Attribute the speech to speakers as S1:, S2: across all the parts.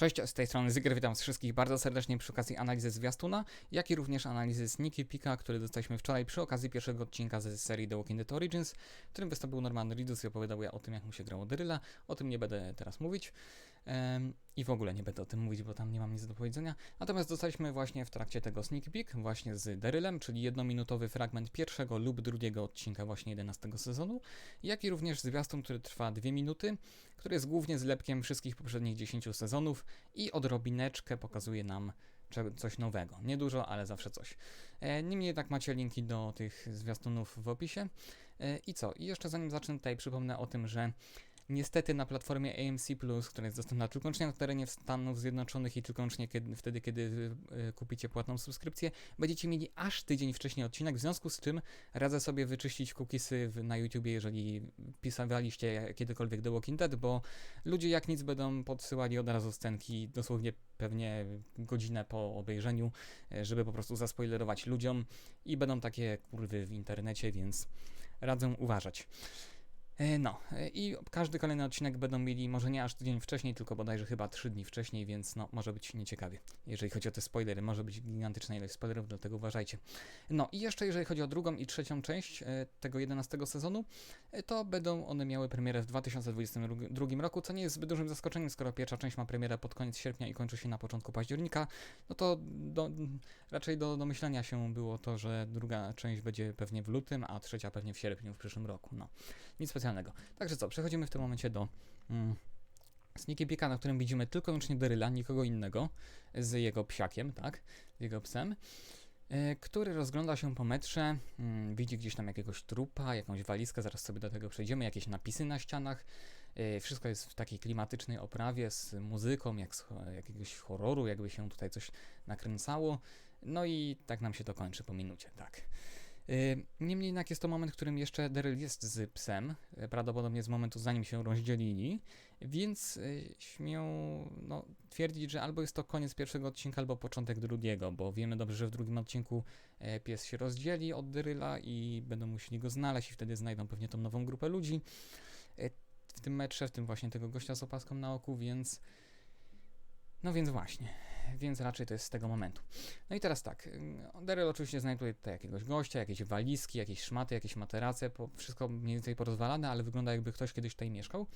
S1: Cześć, z tej strony Zyger, witam wszystkich bardzo serdecznie przy okazji analizy zwiastuna, jak i również analizy Sneaky Pika, który dostaliśmy wczoraj przy okazji pierwszego odcinka ze serii The Walking Dead Origins, w którym wystąpił Norman Reedus i opowiadał ja o tym, jak mu się grało Dyryla. O tym nie będę teraz mówić i w ogóle nie będę o tym mówić, bo tam nie mam nic do powiedzenia. Natomiast dostaliśmy właśnie w trakcie tego Sneaky Peek, właśnie z Darylem, czyli jednominutowy fragment pierwszego lub drugiego odcinka właśnie 11 sezonu, jak i również zwiastun, który trwa dwie minuty, który jest głównie zlepkiem wszystkich poprzednich 10 sezonów i odrobineczkę pokazuje nam coś nowego. Niedużo, ale zawsze coś. E, niemniej jednak macie linki do tych zwiastunów w opisie. E, I co? I jeszcze zanim zacznę tutaj przypomnę o tym, że Niestety na platformie AMC która jest dostępna tylko wyłącznie na terenie Stanów Zjednoczonych i tylko wyłącznie kiedy, wtedy, kiedy y, kupicie płatną subskrypcję, będziecie mieli aż tydzień wcześniej odcinek, w związku z czym radzę sobie wyczyścić cookiesy na YouTubie, jeżeli pisaliście kiedykolwiek The Walking Dead, bo ludzie jak nic będą podsyłali od razu scenki, dosłownie pewnie godzinę po obejrzeniu, e, żeby po prostu zaspoilerować ludziom i będą takie kurwy w internecie, więc radzę uważać. E, No, e, i każdy kolejny odcinek będą mieli może nie aż tydzień wcześniej, tylko bodajże chyba 3 dni wcześniej, więc no, może być nieciekawie. Jeżeli chodzi o te spoilery, może być gigantyczna ilość spoilerów, dlatego uważajcie. No i jeszcze jeżeli chodzi o drugą i trzecią część e, tego 11 sezonu, to będą one miały premierę w 2022 roku, co nie jest zbyt dużym zaskoczeniem, skoro pierwsza część ma premierę pod koniec sierpnia i kończy się na początku października, no to do, raczej do, do myślenia się było to, że druga część będzie pewnie w lutym, a trzecia pewnie w sierpniu w przyszłym roku. No, nic specjalnego. Także co, przechodzimy w tym momencie do mm, Sneaky Peeka, na którym widzimy tylko i wyłącznie Deryla, nikogo innego, z jego psiakiem, tak, z jego psem, e, który rozgląda się po metrze, mm, widzi gdzieś tam jakiegoś trupa, jakąś walizkę, zaraz sobie do tego przejdziemy, jakieś napisy na ścianach, e, wszystko jest w takiej klimatycznej oprawie z muzyką, jak z jakiegoś horroru, jakby się tutaj coś nakręcało, no i tak nam się to kończy po minucie, tak. Niemniej jednak jest to moment, w którym jeszcze Daryl jest z psem, y, prawdopodobnie z momentu zanim się rozdzielili, więc y, śmią no, twierdzić, że albo jest to koniec pierwszego odcinka, albo początek drugiego, bo wiemy dobrze, że w drugim odcinku e, pies się rozdzieli od Daryla i będą musieli go znaleźć i wtedy znajdą pewnie tą nową grupę ludzi. E, W tym metrze, w tym właśnie tego gościa z opaską na oku, więc... No więc właśnie, więc raczej to jest z tego momentu. No i teraz tak, ym, Daryl oczywiście znajduje tutaj jakiegoś gościa, jakieś walizki, jakieś szmaty, jakieś materace, po, wszystko mniej więcej porozwalane, ale wygląda jakby ktoś kiedyś tutaj mieszkał.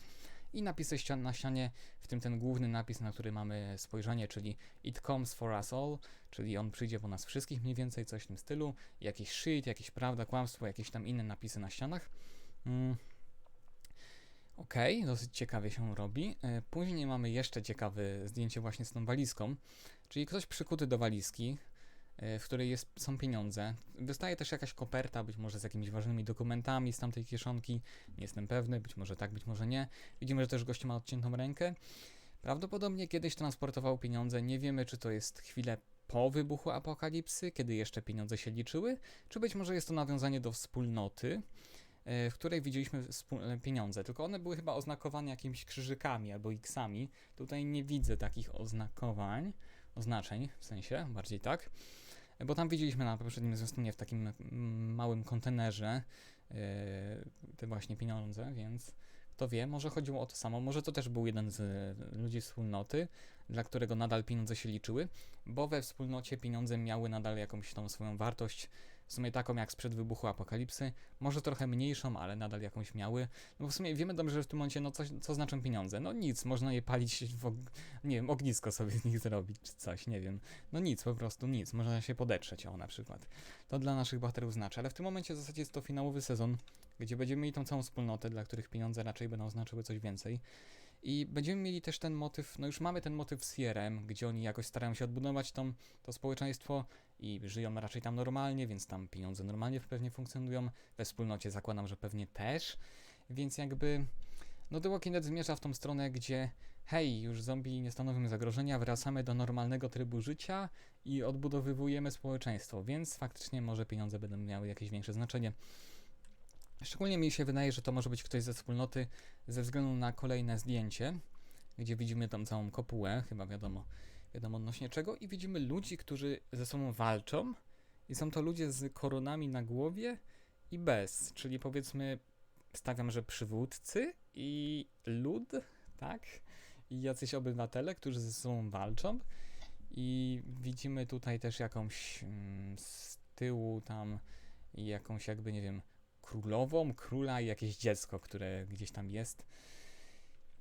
S1: I napisy ścian na ścianie, w tym ten główny napis, na który mamy spojrzenie, czyli It comes for us all, czyli on przyjdzie po nas wszystkich mniej więcej, coś w tym stylu. Jakiś shit, jakieś prawda, kłamstwo, jakieś tam inne napisy na ścianach. Mm. Okej, dosyć ciekawie się robi. E, Później mamy jeszcze ciekawe zdjęcie właśnie z tą walizką, czyli ktoś przykuty do walizki, e, w której jest, są pieniądze. Wystaje też jakaś koperta, być może z jakimiś ważnymi dokumentami z tamtej kieszonki. Nie jestem pewny, być może tak, być może nie. Widzimy, że też gość ma odciętą rękę. Prawdopodobnie kiedyś transportował pieniądze. Nie wiemy, czy to jest chwilę po wybuchu apokalipsy, kiedy jeszcze pieniądze się liczyły, czy być może jest to nawiązanie do wspólnoty, w której widzieliśmy e, pieniądze. Tylko one były chyba oznakowane jakimiś krzyżykami albo x-ami. Tutaj nie widzę takich oznakowań, oznaczeń w sensie, bardziej tak. E, Bo tam widzieliśmy na poprzednim zwiastunie w takim mm, małym kontenerze e, te właśnie pieniądze, więc kto wie, może chodziło o to samo, może to też był jeden z e, ludzi wspólnoty, dla którego nadal pieniądze się liczyły, bo we wspólnocie pieniądze miały nadal jakąś tą swoją wartość, w sumie taką jak sprzed wybuchu apokalipsy, może trochę mniejszą, ale nadal jakąś miały. No w sumie wiemy dobrze, że w tym momencie, no coś, co znaczą pieniądze? No nic, można je palić, nie wiem, ognisko sobie z nich zrobić, czy coś, nie wiem. No nic, po prostu nic, można się podetrzeć, o na przykład. To dla naszych bohaterów znaczy, ale w tym momencie w zasadzie jest to finałowy sezon, gdzie będziemy mieli tą całą wspólnotę, dla których pieniądze raczej będą znaczyły coś więcej. I będziemy mieli też ten motyw, no już mamy ten motyw z Fierem, gdzie oni jakoś starają się odbudować tą, to społeczeństwo i żyją raczej tam normalnie, więc tam pieniądze normalnie pewnie funkcjonują. We wspólnocie zakładam, że pewnie też. Więc jakby, no The Walking Dead zmierza w tą stronę, gdzie hej, już zombie nie stanowią zagrożenia, wracamy do normalnego trybu życia i odbudowywujemy społeczeństwo, więc faktycznie może pieniądze będą miały jakieś większe znaczenie. Szczególnie mi się wydaje, że to może być ktoś ze wspólnoty ze względu na kolejne zdjęcie, gdzie widzimy tą całą kopułę, chyba wiadomo, wiadomo odnośnie czego, i widzimy ludzi, którzy ze sobą walczą i są to ludzie z koronami na głowie i bez, czyli powiedzmy, stawiam, że przywódcy i lud, tak? i jacyś obywatele, którzy ze sobą walczą. I widzimy tutaj też jakąś mm, z tyłu tam jakąś jakby, nie wiem, królową, króla i jakieś dziecko, które gdzieś tam jest.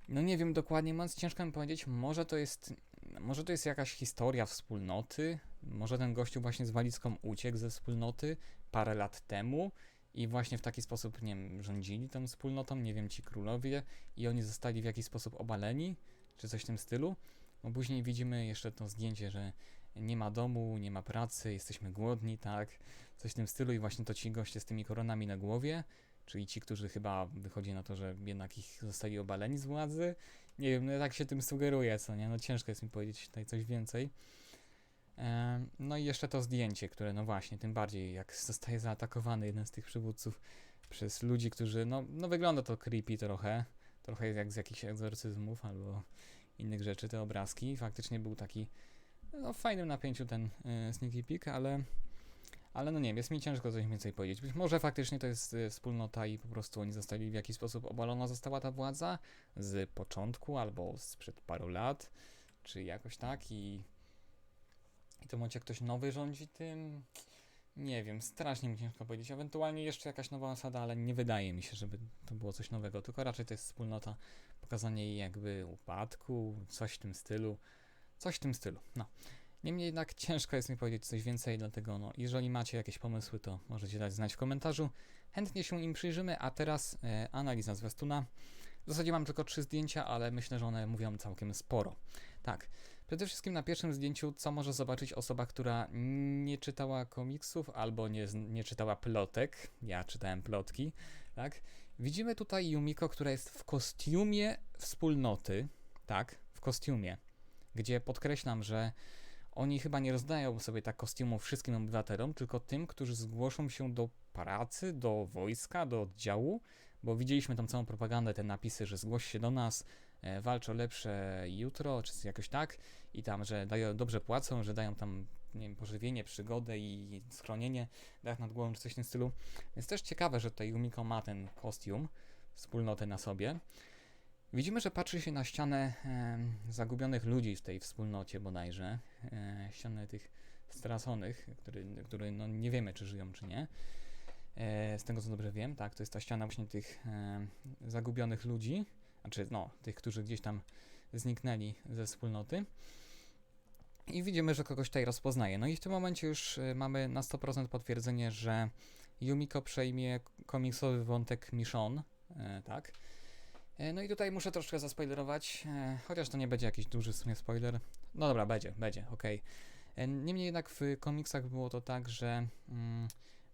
S1: No nie wiem dokładnie, mówiąc, ciężko mi powiedzieć, może to jest, może to jest jakaś historia wspólnoty, może ten gościu właśnie z walizką uciekł ze wspólnoty parę lat temu i właśnie w taki sposób, nie wiem, rządzili tą wspólnotą, nie wiem, ci królowie i oni zostali w jakiś sposób obaleni, czy coś w tym stylu. Bo później widzimy jeszcze to zdjęcie, że nie ma domu, nie ma pracy, jesteśmy głodni, tak, coś w tym stylu i właśnie to ci goście z tymi koronami na głowie, czyli ci, którzy chyba wychodzi na to, że jednak ich zostali obaleni z władzy. Nie wiem, no tak się tym sugeruje, co nie? No ciężko jest mi powiedzieć tutaj coś więcej. Em, No i jeszcze to zdjęcie, które no właśnie, tym bardziej jak zostaje zaatakowany jeden z tych przywódców przez ludzi, którzy, no, no wygląda to creepy trochę, trochę jak z jakichś egzorcyzmów albo innych rzeczy, te obrazki. Faktycznie był taki, no w fajnym napięciu ten y, sneaky peek, ale, ale no nie wiem, jest mi ciężko coś więcej powiedzieć. Być może faktycznie to jest y, wspólnota i po prostu oni zostali w jakiś sposób obalona została ta władza z początku albo sprzed paru lat, czy jakoś tak i i to momencie ktoś nowy rządzi tym. Nie wiem, strasznie mi ciężko powiedzieć. Ewentualnie jeszcze jakaś nowa osada, ale nie wydaje mi się, żeby to było coś nowego. Tylko raczej to jest wspólnota, pokazanie jej jakby upadku, coś w tym stylu. Coś w tym stylu. No. Niemniej jednak ciężko jest mi powiedzieć coś więcej, dlatego no, jeżeli macie jakieś pomysły, to możecie dać znać w komentarzu. Chętnie się im przyjrzymy, a teraz e, analiza zwiastuna. W zasadzie mam tylko trzy zdjęcia, ale myślę, że one mówią całkiem sporo. Tak. Przede wszystkim na pierwszym zdjęciu, co może zobaczyć osoba, która nie czytała komiksów albo nie, nie czytała plotek. Ja czytałem plotki, tak? Widzimy tutaj Yumiko, która jest w kostiumie wspólnoty, tak? W kostiumie, gdzie podkreślam, że oni chyba nie rozdają sobie tak kostiumów wszystkim obywatelom, tylko tym, którzy zgłoszą się do pracy, do wojska, do oddziału, bo widzieliśmy tam całą propagandę, te napisy, że zgłoś się do nas, e, walcz o lepsze jutro, czy jakoś tak, i tam, że dają, dobrze płacą, że dają tam, nie wiem, pożywienie, przygodę i schronienie, dach nad głową, czy coś w tym stylu. Więc też ciekawe, że tutaj Yumiko ma ten kostium, wspólnotę na sobie. Widzimy, że patrzy się na ścianę em, zagubionych ludzi w tej wspólnocie bodajże, e, ścianę tych straconych, który, który no nie wiemy, czy żyją, czy nie. E, z tego, co dobrze wiem, tak, to jest ta ściana właśnie tych em, zagubionych ludzi, znaczy, no, tych, którzy gdzieś tam zniknęli ze wspólnoty. I widzimy, że kogoś tutaj rozpoznaje. No i w tym momencie już y, mamy na 100% potwierdzenie, że Yumiko przejmie komiksowy wątek Michonne, e, tak. E, no i tutaj muszę troszkę zaspoilerować, e, chociaż to nie będzie jakiś duży w sumie spoiler. No dobra, będzie, będzie, okej. E, Niemniej jednak w komiksach było to tak, że mm,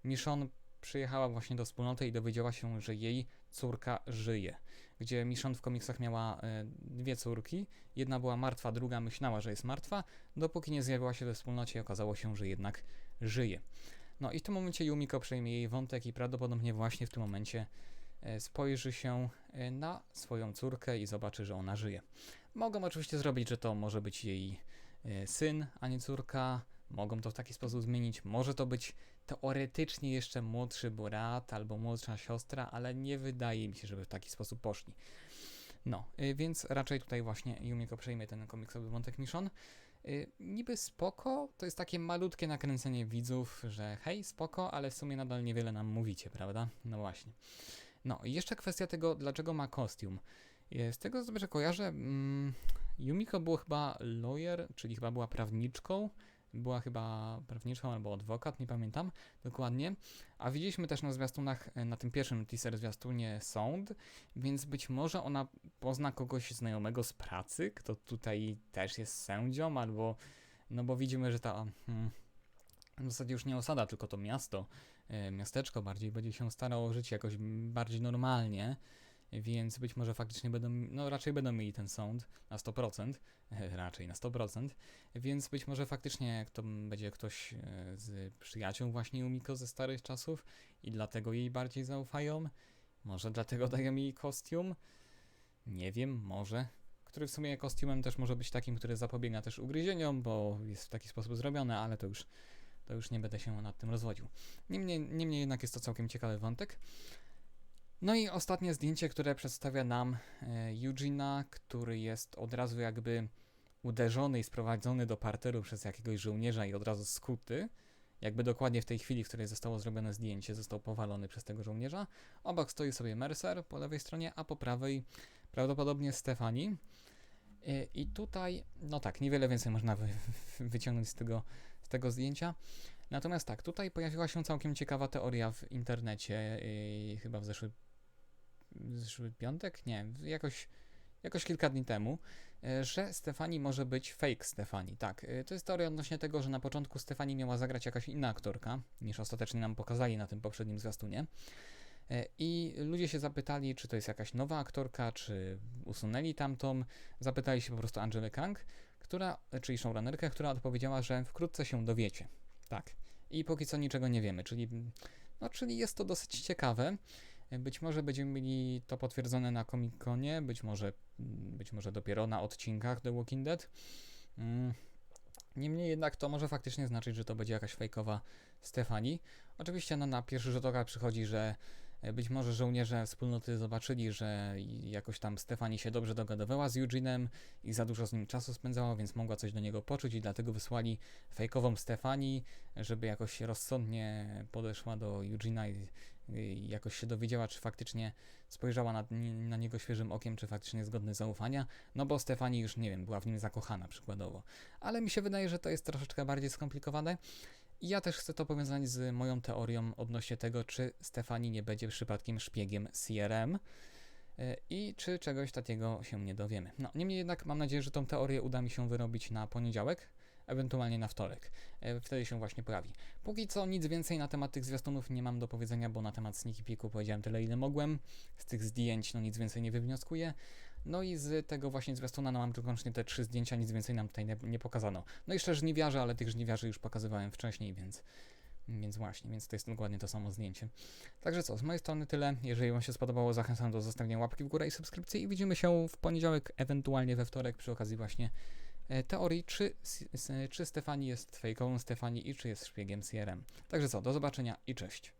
S1: Michonne przyjechała właśnie do wspólnoty i dowiedziała się, że jej córka żyje. Gdzie Michonne w komiksach miała dwie córki, jedna była martwa, druga myślała, że jest martwa, dopóki nie zjawiła się we wspólnocie i okazało się, że jednak żyje. No i w tym momencie Yumiko przejmie jej wątek i prawdopodobnie właśnie w tym momencie spojrzy się e, na swoją córkę i zobaczy, że ona żyje. Mogą oczywiście zrobić, że to może być jej e, syn, a nie córka. Mogą to w taki sposób zmienić. Może to być teoretycznie jeszcze młodszy brat albo młodsza siostra, ale nie wydaje mi się, żeby w taki sposób poszli. No, więc raczej tutaj właśnie Yumiko przejmie ten komiksowy wątek. Y, niby spoko, to jest takie malutkie nakręcenie widzów, że hej, spoko, ale w sumie nadal niewiele nam mówicie, prawda? No właśnie. No i jeszcze kwestia tego, dlaczego ma kostium. Y, Z tego co dobrze kojarzę, mm, Yumiko było chyba lawyer, czyli chyba była prawniczką, była chyba prawniczką albo adwokat, nie pamiętam dokładnie. A widzieliśmy też na zwiastunach, e, na tym pierwszym teaser zwiastunie sąd, więc być może ona pozna kogoś znajomego z pracy, kto tutaj też jest sędzią, albo no bo widzimy, że ta hmm, w zasadzie już nie osada, tylko to miasto, e, miasteczko. Bardziej będzie się starało żyć jakoś bardziej normalnie, więc być może faktycznie będą, no raczej będą mieli ten sąd na 100%, e, raczej na 100%, więc być może faktycznie to będzie ktoś e, z przyjaciół właśnie Umiko ze starych czasów i dlatego jej bardziej zaufają, może dlatego dają jej kostium, nie wiem, może. Który w sumie kostiumem też może być takim, który zapobiega też ugryzieniom, bo jest w taki sposób zrobiony, ale to już, to już nie będę się nad tym rozwodził. Niemniej, niemniej jednak jest to całkiem ciekawy wątek. No i ostatnie zdjęcie, które przedstawia nam e, Eugena, który jest od razu jakby uderzony i sprowadzony do parteru przez jakiegoś żołnierza i od razu skuty. Jakby dokładnie w tej chwili, w której zostało zrobione zdjęcie, został powalony przez tego żołnierza. Obok stoi sobie Mercer po lewej stronie, a po prawej prawdopodobnie Stefani. E, I tutaj, no tak, niewiele więcej można wy, wyciągnąć z tego, tego zdjęcia. Natomiast tak, tutaj pojawiła się całkiem ciekawa teoria w internecie, yy, chyba w zeszły, zeszły piątek? Nie, jakoś, jakoś kilka dni temu, yy, że Stefani może być fake Stefani. Tak, yy, to jest teoria odnośnie tego, że na początku Stefani miała zagrać jakaś inna aktorka, niż ostatecznie nam pokazali na tym poprzednim zwiastunie. I ludzie się zapytali, czy to jest jakaś nowa aktorka, czy usunęli tamtą. Zapytali się po prostu Angelę Kang, która, czyli showrunnerkę, która odpowiedziała, że wkrótce się dowiecie. Tak. I póki co niczego nie wiemy, czyli, no, czyli jest to dosyć ciekawe. Być może będziemy mieli to potwierdzone na Comic-Conie, być może, być może dopiero na odcinkach The Walking Dead. Mm. Niemniej jednak to może faktycznie znaczyć, że to będzie jakaś fejkowa Stefani. Oczywiście no, na pierwszy rzut oka przychodzi, że być może żołnierze wspólnoty zobaczyli, że jakoś tam Stefani się dobrze dogadywała z Eugenem i za dużo z nim czasu spędzała, więc mogła coś do niego poczuć i dlatego wysłali fejkową Stefani, żeby jakoś rozsądnie podeszła do Eugena i, i jakoś się dowiedziała, czy faktycznie spojrzała na, na niego świeżym okiem, czy faktycznie jest godny zaufania, no bo Stefani już, nie wiem, była w nim zakochana przykładowo. Ale mi się wydaje, że to jest troszeczkę bardziej skomplikowane. Ja też chcę to powiązać z moją teorią odnośnie tego, czy Stefani nie będzie przypadkiem szpiegiem CRM y, i czy czegoś takiego się nie dowiemy. No, niemniej jednak mam nadzieję, że tą teorię uda mi się wyrobić na poniedziałek, ewentualnie na wtorek. E, Wtedy się właśnie pojawi. Póki co nic więcej na temat tych zwiastunów nie mam do powiedzenia, bo na temat Sneaky Peeku powiedziałem tyle, ile mogłem. Z tych zdjęć no nic więcej nie wywnioskuję. No i z tego właśnie zwiastuna no mam tylko wyłącznie te trzy zdjęcia, nic więcej nam tutaj nie, nie pokazano. No i jeszcze żniwiarze, ale tych żniwiarzy już pokazywałem wcześniej, więc... Więc właśnie, więc to jest dokładnie to samo zdjęcie. Także co, z mojej strony tyle. Jeżeli Wam się spodobało, zachęcam do zostawienia łapki w górę i subskrypcji i widzimy się w poniedziałek, ewentualnie we wtorek przy okazji właśnie e, teorii, czy, czy Stefani jest fejkową Stefani i czy jest szpiegiem CRM. Także co, do zobaczenia i cześć.